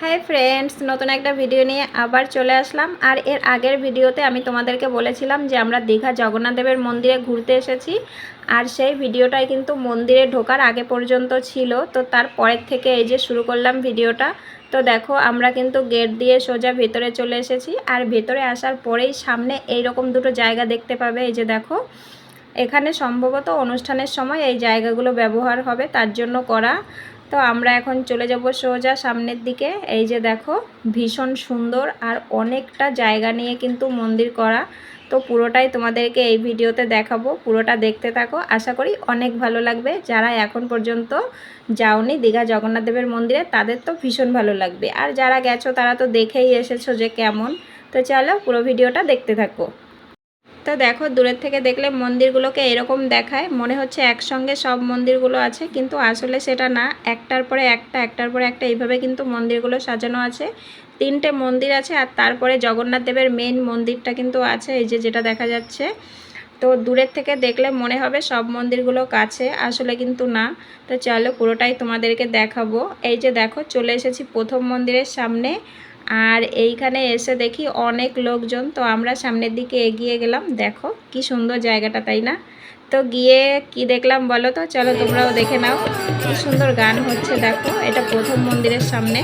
Hi friends নতুন একটা video নিয়ে আবার চলে আসলাম। আর এর আগের ভিডিওতে আমি তোমাদেরকে বলেছিলাম যে আমরা দীঘা জগন্নাথদেবের মন্দিরে ঘুরতে এসেছি। আর সেই ভিডিওটাই কিন্তু মন্দিরে ঢোকার আগে পর্যন্ত ছিল। তো তারপরের থেকে এই যে শুরু করলাম ভিডিওটা তো দেখো আমরা কিন্তু গেট দিয়ে সোজা ভেতরে চলে এসেছি। আর ভেতরে আসার পরেই সামনে এই রকম দুটো জায়গা দেখতে পাবে। এই যে দেখো, এখানে সম্ভবত অনুষ্ঠানের সময় এই জায়গাগুলো ব্যবহার হবে, তার জন্য করা। তো আমরা এখন চলে যাব সোজা সামনের দিকে। এই যে দেখো, ভীষণ সুন্দর আর অনেকটা জায়গা নিয়ে কিন্তু মন্দির করা। তো পুরোটাই তোমাদেরকে এই ভিডিওতে দেখাবো, পুরোটা দেখতে থাকো। আশা করি অনেক ভালো লাগবে। যারা এখন পর্যন্ত যাওনি দীঘা জগন্নাথ দেবের মন্দিরে, তাদের তো ভীষণ ভালো লাগবে। আর যারা গেছো, তারা তো দেখেই এসেছ যে কেমন। তো চলো পুরো ভিডিওটা দেখতে থাকো। তো দেখো, দূরের থেকে দেখলে মন্দিরগুলোকে এরকম দেখায়। মনে হচ্ছে একসঙ্গে সব মন্দিরগুলো আছে, কিন্তু আসলে সেটা না। একটার পরে একটা, একটার পরে একটা, এইভাবে কিন্তু মন্দিরগুলো সাজানো আছে। তিনটে মন্দির আছে আর তারপরে জগন্নাথ দেবের মেন মন্দিরটা কিন্তু আছে, এই যে যেটা দেখা যাচ্ছে। তো দূরের থেকে দেখলে মনে হবে সব মন্দিরগুলো কাছে, আসলে কিন্তু না। তো চলো পুরোটাই তোমাদেরকে দেখাবো। এই যে দেখো, চলে এসেছি প্রথম মন্দিরের সামনে। আর এইখানে এসে দেখি অনেক লোকজন। তো আমরা সামনের দিকে এগিয়ে গেলাম। দেখো কি সুন্দর জায়গাটা, তাই না? তো গিয়ে কি দেখলাম বলো তো? চলো তোমরাও দেখে নাও। কি সুন্দর গান হচ্ছে, দেখো। এটা প্রথম মন্দিরের সামনে।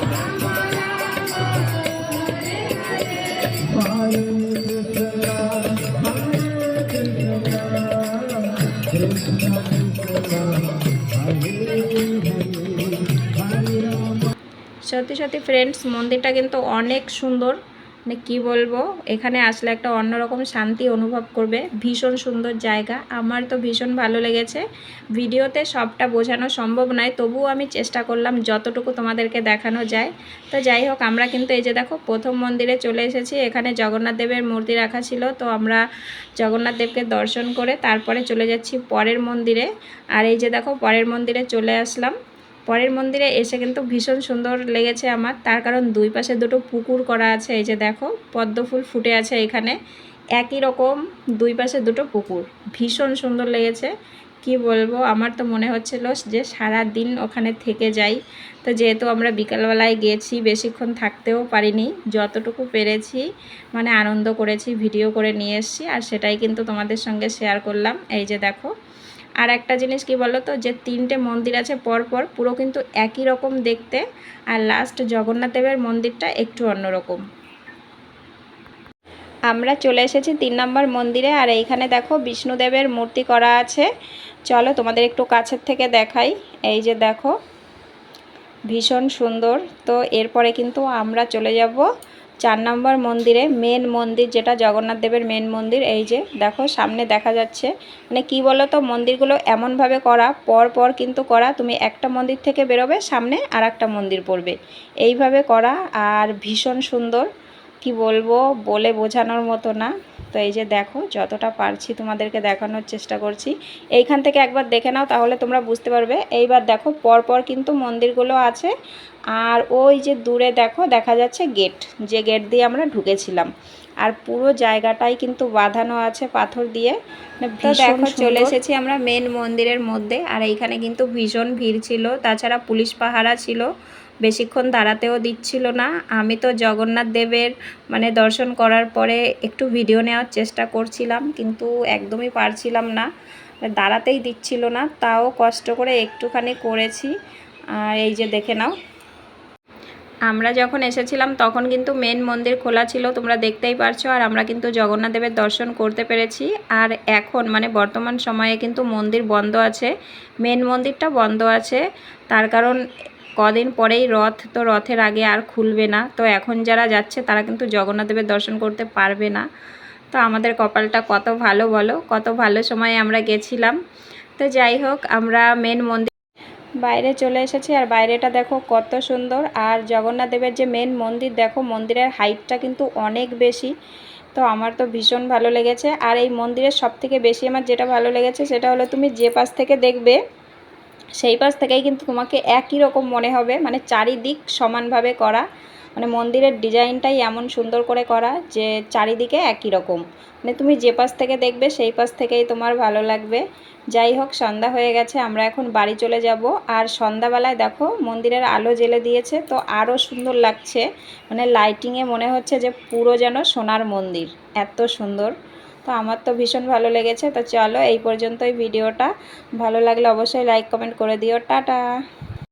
সত্যি সত্যি ফ্রেন্ডস মন্দিরটা কিন্তু অনেক সুন্দর। মানে কী বলব? এখানে আসলে একটা অন্যরকম শান্তি অনুভব করবে। ভীষণ সুন্দর জায়গা। আমার তো ভীষণ ভালো লেগেছে। ভিডিওতে সবটা বোঝানো সম্ভব নয়, তবুও আমি চেষ্টা করলাম যতটুকু তোমাদেরকে দেখানো যায়। তো যাই হোক, আমরা কিন্তু এই যে দেখো, প্রথম মন্দিরে চলে এসেছি। এখানে জগন্নাথ দেবের মূর্তি রাখা ছিল। তো আমরা জগন্নাথ দেবকে দর্শন করে তারপরে চলে যাচ্ছি পরের মন্দিরে। আর এই যে দেখো, পরের মন্দিরে চলে আসলাম। পরের মন্দিরে এসে কিন্তু ভীষণ সুন্দর লেগেছে আমার। তার কারণ দুই পাশে দুটো পুকুর করা আছে, এই যে দেখো, পদ্ম ফুল ফুটে আছে এখানে। একই রকম দুই পাশে দুটো পুকুর, ভীষণ সুন্দর লেগেছে। কি বলব, আমার তো মনে হচ্ছিল যে সারা দিন ওখানে থেকে যাই। তো যেহেতু আমরা বিকালবেলায় গিয়েছি বেশিক্ষণ থাকতেও পারিনি, যতটুকু পেরেছি মানে আনন্দ করেছি, ভিডিও করে নিয়ে এসেছি, আর সেটাই কিন্তু তোমাদের সঙ্গে শেয়ার করলাম। এই যে দেখো আর একটা জিনিস কি বলো তো যে তিনটে মন্দির আছে পরপর, পুরো কিন্তু একই রকম দেখতে, আর লাস্ট জগন্নাথ দেবের মন্দিরটা একটু অন্যরকম আমরা চলে এসেছি তিন নম্বর মন্দিরে, আর এইখানে দেখো বিষ্ণুদেবের মূর্তি করা আছে। চলো তোমাদের একটু কাছের থেকে দেখাই। এই যে দেখো, ভীষণ সুন্দর। তো এরপরে কিন্তু আমরা চলে যাব চার নম্বর মন্দিরে মেন মন্দির যেটা জগন্নাথ দেবের মেন মন্দির, এই যে দেখো সামনে দেখা যাচ্ছে। মানে কি বলো তো মন্দিরগুলো এমনভাবে করা, পর পর কিন্তু করা, তুমি একটা মন্দির থেকে বেরোবে, সামনে আর একটা মন্দির পড়বে। এইভাবে করা, আর ভীষণ সুন্দর, কি বলব, বলে বোঝানোর মতো না। তো এই যে দেখো যতটা পারছি তোমাদেরকে দেখানোর চেষ্টা করছি। এইখান থেকে একবার দেখে নাও তাহলে তোমরা বুঝতে পারবে। এইবার দেখো পরপর কিন্তু মন্দিরগুলো আছে। আর ওই যে দূরে দেখো দেখা যাচ্ছে গেট যে গেট দিয়ে আমরা ঢুকেছিলাম। আর পুরো জায়গাটাই কিন্তু বাঁধানো আছে পাথর দিয়ে। তো দেখো চলে এসেছি আমরা মেন মন্দিরের মধ্যে। আর এইখানে কিন্তু ভীষণ ভিড় ছিল। তাছাড়া পুলিশ পাহারা ছিল। বেশিক্ষণ দাঁড়াতেও দিচ্ছিল না। আমি তো জগন্নাথ দেবের মানে দর্শন করার পরে একটু ভিডিও নেওয়ার চেষ্টা করছিলাম, কিন্তু একদমই পারছিলাম না। দাঁড়াতেই দিচ্ছিল না, তাও কষ্ট করে একটুখানি করেছি। আর এই যে দেখে নাও। আমরা যখন এসেছিলাম, তখন কিন্তু মেন মন্দির খোলা ছিল, তোমরা দেখতেই পারছ, আর আমরা কিন্তু জগন্নাথ দেবের দর্শন করতে পেরেছি। আর এখন মানে বর্তমান সময়ে কিন্তু মন্দির বন্ধ আছে মেন মন্দিরটা বন্ধ আছে। তার কারণ কদিন পরেই রথ, তো রথের আগে আর খুলবে না। তো এখন যারা যাচ্ছে, তারা কিন্তু জগন্নাথদেবের দর্শন করতে পারবে না। তো আমাদের কপালটা কত ভালো বলো? কত ভালো সময়ে আমরা গেছিলাম। তো যাই হোক, আমরা মেন মন্দির বাইরে চলে এসেছি। আর বাইরেটা দেখো কত সুন্দর। আর জগন্নাথ দেবের যে মেন মন্দির, দেখো মন্দিরের হাইটটা কিন্তু অনেক বেশি। তো আমার তো ভীষণ ভালো লেগেছে। আর এই মন্দিরের সব থেকে বেশি আমার যেটা ভালো লেগেছে, সেটা হলো তুমি যে পাশ থেকে দেখবে সেই পাশ থেকেই কিন্তু তোমাকে একই রকম মনে হবে। মানে চারিদিক সমানভাবে করা। মানে মন্দিরের ডিজাইনটাই এমন সুন্দর করে করা যে চারিদিকে একই রকম। মানে তুমি যে পাশ থেকে দেখবে সেই পাশ থেকেই তোমার ভালো লাগবে। যাই হোক, সন্ধ্যা হয়ে গেছে, আমরা এখন বাড়ি চলে যাব। আর সন্ধ্যাবেলায় দেখো, মন্দিরের আলো জ্বেলে দিয়েছে, তো আরও সুন্দর লাগছে। মানে লাইটিংয়ে মনে হচ্ছে যে পুরো যেন সোনার মন্দির। এত সুন্দর। তো আমার তো ভীষণ ভালো লেগেছে, তো চলো এই পর্যন্তই ভিডিওটা। ভালো লাগলে অবশ্যই লাইক কমেন্ট করে দিও। টাটা!